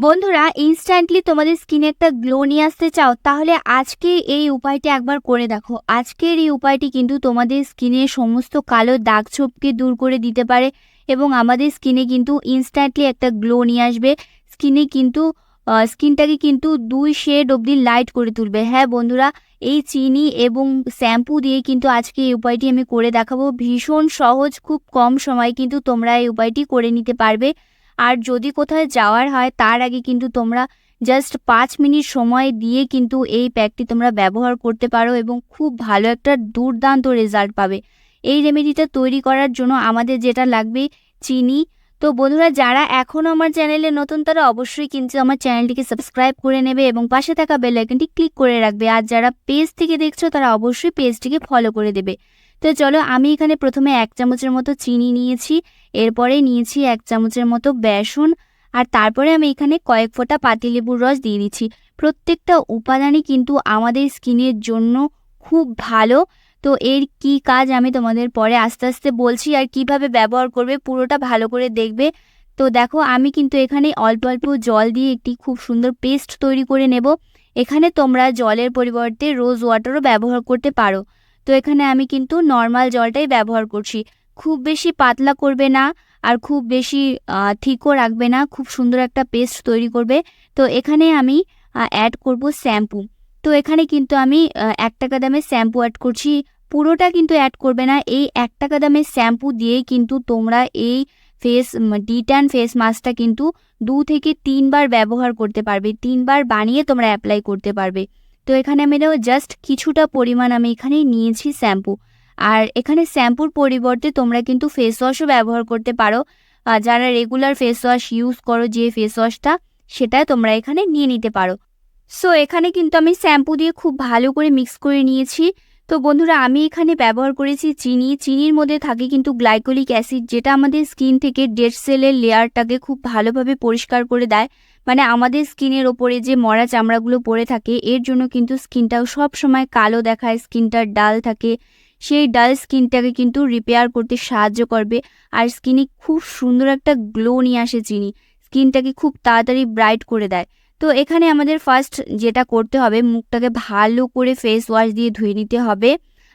বন্ধুরা ইনস্ট্যান্টলি তোমাদের স্কিনে একটা গ্লো নিয়ে আসতে চাও, তাহলে আজকে এই উপায়টি একবার করে দেখো। আজকের এই উপায়টি কিন্তু তোমাদের স্কিনের সমস্ত কালো দাগ ছোপকে দূর করে দিতে পারে এবং আমাদের স্কিনে কিন্তু ইনস্ট্যান্টলি একটা গ্লো নিয়ে আসবে। স্কিনে কিন্তু স্কিনটাকে কিন্তু দুই শেড অবধি লাইট করে তুলবে। হ্যাঁ বন্ধুরা, এই চিনি এবং শ্যাম্পু দিয়ে কিন্তু আজকে এই উপায়টি আমি করে দেখাবো। ভীষণ সহজ, খুব কম সময় কিন্তু তোমরা এই উপায়টি করে নিতে পারবে। আর যদি কোথায় যাওয়ার হয়, তার আগে কিন্তু তোমরা জাস্ট পাঁচ মিনিট সময় দিয়ে কিন্তু এই প্যাকটি তোমরা ব্যবহার করতে পারো এবং খুব ভালো একটা দুর্দান্ত রেজাল্ট পাবে। এই রেমেডিটা তৈরি করার জন্য আমাদের যেটা লাগবে, চিনি। তো বন্ধুরা, যারা এখনও আমার চ্যানেলে নতুন, তারা অবশ্যই কিন্তু আমার চ্যানেলটিকে সাবস্ক্রাইব করে নেবে এবং পাশে থাকা বেল আইকনটি ক্লিক করে রাখবে। আর যারা পেজ থেকে দেখছ, তারা অবশ্যই পেজটিকে ফলো করে দেবে। তো চলো আমি এখানে প্রথমে এক চামচের মতো চিনি নিয়েছি, এরপরে নিয়েছি এক চামচের মতো বেসন, আর তারপরে আমি এখানে কয়েক ফোঁটা পাতিলেবুর রস দিয়ে দিচ্ছি। প্রত্যেকটা উপাদানই কিন্তু আমাদের স্কিনের জন্য খুব ভালো। তো এর কি কাজ আমি তোমাদের পরে আস্তে আস্তে বলছি আর কীভাবে ব্যবহার করবে পুরোটা ভালো করে দেখবে। তো দেখো আমি কিন্তু এখানে অল্প অল্প জল দিয়ে একটি খুব সুন্দর পেস্ট তৈরি করে নেব। এখানে তোমরা জলের পরিবর্তে রোজ ওয়াটারও ব্যবহার করতে পারো। তো এখানে আমি কিন্তু নর্মাল জলটাই ব্যবহার করছি। খুব বেশি পাতলা করবে না আর খুব বেশি থিকও রাখবে না, খুব সুন্দর একটা পেস্ট তৈরি করবে। তো এখানে আমি অ্যাড করব শ্যাম্পু তো এখানে কিন্তু আমি এক টাকা দামের শ্যাম্পু অ্যাড করছি। পুরোটা কিন্তু অ্যাড করবে না, এই এক টাকা দামের শ্যাম্পু দিয়েই কিন্তু তোমরা এই ফেস ডিট্যান ফেস মাস্কটা কিন্তু দু থেকে তিনবার ব্যবহার করতে পারবে। তিনবার বানিয়ে তোমরা অ্যাপ্লাই করতে পারবে। তো এখানে আমি জাস্ট কিছুটা পরিমাণ আমি এখানে নিয়েছি শ্যাম্পু। আর এখানে শ্যাম্পুর পরিবর্তে তোমরা কিন্তু ফেস ওয়াশও ব্যবহার করতে পারো। যারা রেগুলার ফেস ওয়াশ ইউজ করো, যে ফেস ওয়াশটা সেটা তোমরা এখানে নিয়ে নিতে পারো। সো এখানে কিন্তু আমি শ্যাম্পু দিয়ে খুব ভালো করে মিক্স করে নিয়েছি। তো বন্ধুরা, আমি এখানে ব্যবহার করেছি চিনি। চিনির মধ্যে থাকে কিন্তু গ্লাইকোলিক অ্যাসিড, যেটা আমাদের স্কিন থেকে ডেড সেলের লেয়ারটাকে খুব ভালোভাবে পরিষ্কার করে দেয়। মানে আমাদের স্কিনের ওপরে যে মরা চামড়াগুলো পড়ে থাকে, এর জন্য কিন্তু স্কিনটাও সব সময় কালো দেখায়, স্কিনটার ডাল থাকে। সেই ডাল স্কিনটাকে কিন্তু রিপেয়ার করতে সাহায্য করবে। আর স্কিনে খুব সুন্দর একটা গ্লো নিয়ে আসে চিনি। স্কিনটাকে খুব তাড়াতাড়ি ব্রাইট করে দেয়। তো এখানে আমাদের ফার্স্ট যেটা করতে হবে, মুখটাকে ভালো করে ফেস ওয়াশ দিয়ে ধুয়ে নিতে হবে।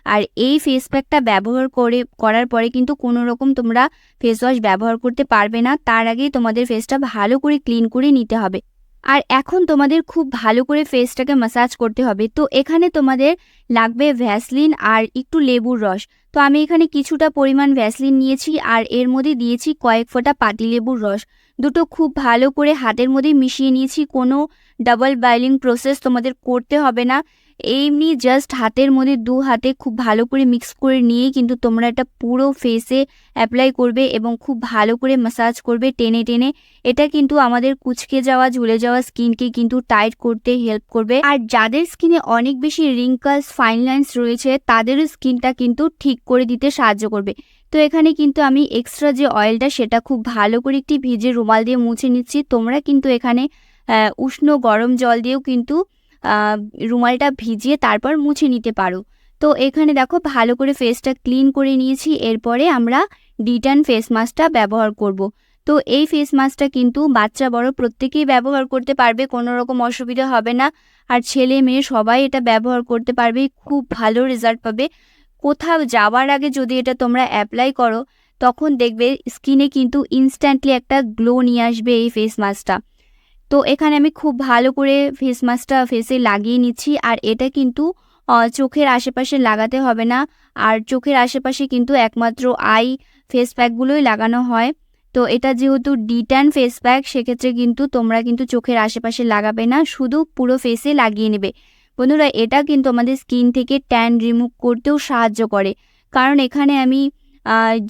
আর এই ফেস প্যাকটা ব্যবহার করে, করার পরে কিন্তু কোনো রকম তোমরা ফেস ওয়াশ ব্যবহার করতে পারবে না। তার আগেই তোমাদের ফেসটা ভালো করে ক্লিন করে নিতে হবে। আর এখন তোমাদের খুব ভালো করে ফেসটাকে মাসাজ করতে হবে। তো এখানে তোমাদের লাগবে ভ্যাসলিন আর একটু লেবুর রস। তো আমি এখানে কিছুটা পরিমাণ ভ্যাসলিন নিয়েছি আর এর মধ্যে দিয়েছি কয়েক ফোঁটা পাতি লেবুর রস। দুটো খুব ভালো করে হাতের মধ্যে মিশিয়ে নিয়েছি। কোনো ডাবল বাইলিং প্রসেস তোমাদের করতে হবে না। এমনি জাস্ট হাতের মধ্যে দু হাতে খুব ভালো করে মিক্স করে নিয়ে কিন্তু তোমরা এটা পুরো ফেসে অ্যাপ্লাই করবে এবং খুব ভালো করে মাসাজ করবে টেনে টেনে। এটা কিন্তু আমাদের কুচকে যাওয়া, ঝুলে যাওয়া স্কিনকে কিন্তু টাইট করতে হেল্প করবে। আর যাদের স্কিনে অনেক বেশি রিঙ্কলস ফাইন লাইন্স রয়েছে তাদেরও স্কিনটা কিন্তু ঠিক করে দিতে সাহায্য করবে। তো এখানে কিন্তু আমি এক্সট্রা যে অয়েলটা সেটা খুব ভালো করে একটি ভিজে রুমাল দিয়ে মুছে নিচ্ছি। তোমরা কিন্তু এখানে উষ্ণ গরম জল দিয়েও কিন্তু রুমালটা ভিজিয়ে তারপর মুছে নিতে পারো। তো এখানে দেখো ভালো করে ফেসটা ক্লিন করে নিয়েছি, এরপরে আমরা ডিটান ফেস মাস্কটা ব্যবহার করব। তো এই ফেস মাস্কটা কিন্তু বাচ্চা, বড় প্রত্যেকেই ব্যবহার করতে পারবে, কোনো রকম অসুবিধা হবে না। আর ছেলে, মেয়ে সবাই এটা ব্যবহার করতে পারবে, খুব ভালো রেজাল্ট পাবে। কোথাও যাওয়ার আগে যদি এটা তোমরা অ্যাপ্লাই করো, তখন দেখবে স্কিনে কিন্তু ইনস্ট্যান্টলি একটা গ্লো নিয়ে আসবে এই ফেস মাস্কটা তো এখানে আমি খুব ভালো করে ফেস মাস্কটা ফেসে লাগিয়ে নিচ্ছি। আর এটা কিন্তু চোখের আশেপাশে লাগাতে হবে না। আর চোখের আশেপাশে কিন্তু একমাত্র আই ফেস প্যাকগুলোই লাগানো হয়। তো এটা যেহেতু ডিট্যান ফেস প্যাক সেক্ষেত্রে কিন্তু তোমরা কিন্তু চোখের আশেপাশে লাগাবে না, শুধু পুরো ফেসে লাগিয়ে নেবে। বন্ধুরা, এটা কিন্তু আমাদের স্কিন থেকে ট্যান রিমুভ করতেও সাহায্য করে। কারণ এখানে আমি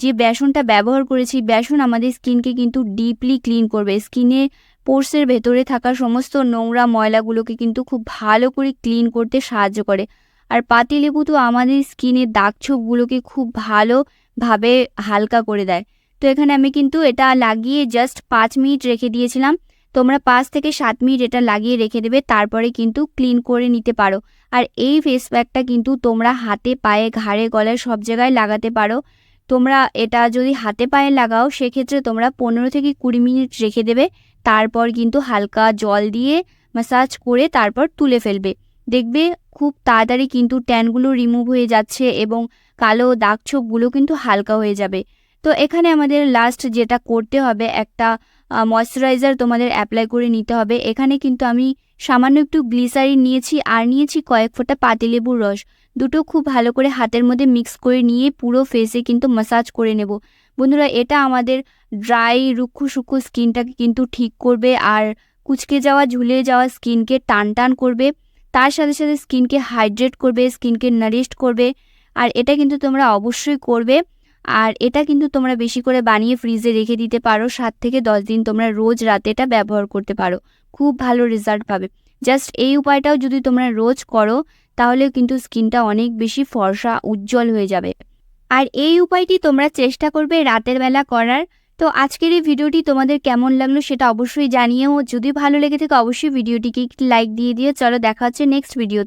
যে বেসনটা ব্যবহার করেছি, বেসন আমাদের স্কিনকে কিন্তু ডিপলি ক্লিন করবে। স্কিনে পোর্সের ভেতরে থাকা সমস্ত নোংরা ময়লাগুলোকে কিন্তু খুব ভালো করে ক্লিন করতে সাহায্য করে। আর পাতিলেবু তো আমাদের স্কিনের দাগ ছোপগুলোকে খুব ভালোভাবে হালকা করে দেয়। তো এখানে আমি কিন্তু এটা লাগিয়ে জাস্ট পাঁচ মিনিট রেখে দিয়েছিলাম। তোমরা পাঁচ থেকে সাত মিনিট এটা লাগিয়ে রেখে দেবে, তারপরে কিন্তু ক্লিন করে নিতে পারো। আর এই ফেস প্যাকটা কিন্তু তোমরা হাতে পায়ে, ঘাড়ে, গলায় সব জায়গায় লাগাতে পারো। তোমরা এটা যদি হাতে পায়ে লাগাও, সেক্ষেত্রে তোমরা পনেরো থেকে কুড়ি মিনিট রেখে দেবে। তারপর কিন্তু হালকা জল দিয়ে ম্যাসাজ করে তারপর তুলে ফেলবে। দেখবে খুব তাড়াতাড়ি কিন্তু ট্যানগুলো রিমুভ হয়ে যাচ্ছে এবং কালো দাগ ছোপগুলো কিন্তু হালকা হয়ে যাবে। তো এখানে আমাদের লাস্ট যেটা করতে হবে, একটা ময়শ্চারাইজার তোমাদের অ্যাপ্লাই করে নিতে হবে। এখানে কিন্তু আমি সামান্য একটু গ্লিসারিন নিয়েছি আর নিয়েছি কয়েক ফোঁটা পাতিলেবুর রস। দুটো খুব ভালো করে হাতের মধ্যে মিক্স করে নিয়ে পুরো ফেসে কিন্তু মাসাজ করে নেব। বন্ধুরা, এটা আমাদের ড্রাই রুক্ষ সূক্ষ্ম স্কিনটাকে কিন্তু ঠিক করবে আর কুচকে যাওয়া ঝুলে যাওয়া স্কিনকে টান টান করবে। তার সাথে সাথে স্কিনকে হাইড্রেট করবে, স্কিনকে নারিশড করবে আর এটা কিন্তু তোমরা অবশ্যই করবে। আর এটা কিন্তু তোমরা বেশি করে বানিয়ে ফ্রিজে রেখে দিতে পারো। সাত থেকে দশ দিন তোমরা রোজ রাতে এটা ব্যবহার করতে পারো। খুব ভালো রেজাল্ট পাবে। জাস্ট এই উপায়টাও যদি তোমরা রোজ করো তাহলে কিন্তু স্কিনটা অনেক বেশি ফর্সা, উজ্জ্বল হয়ে যাবে। আর এই উপায়টি তোমরা চেষ্টা করবে রাতের বেলা করার। তো আজকের এই ভিডিওটি তোমাদের কেমন লাগল সেটা অবশ্যই জানিয়েও যদি ভালো লেগে থাকে অবশ্যই ভিডিওটিকে লাইক দিয়ে দিয়ে চলো দেখা হচ্ছে নেক্সট ভিডিওতে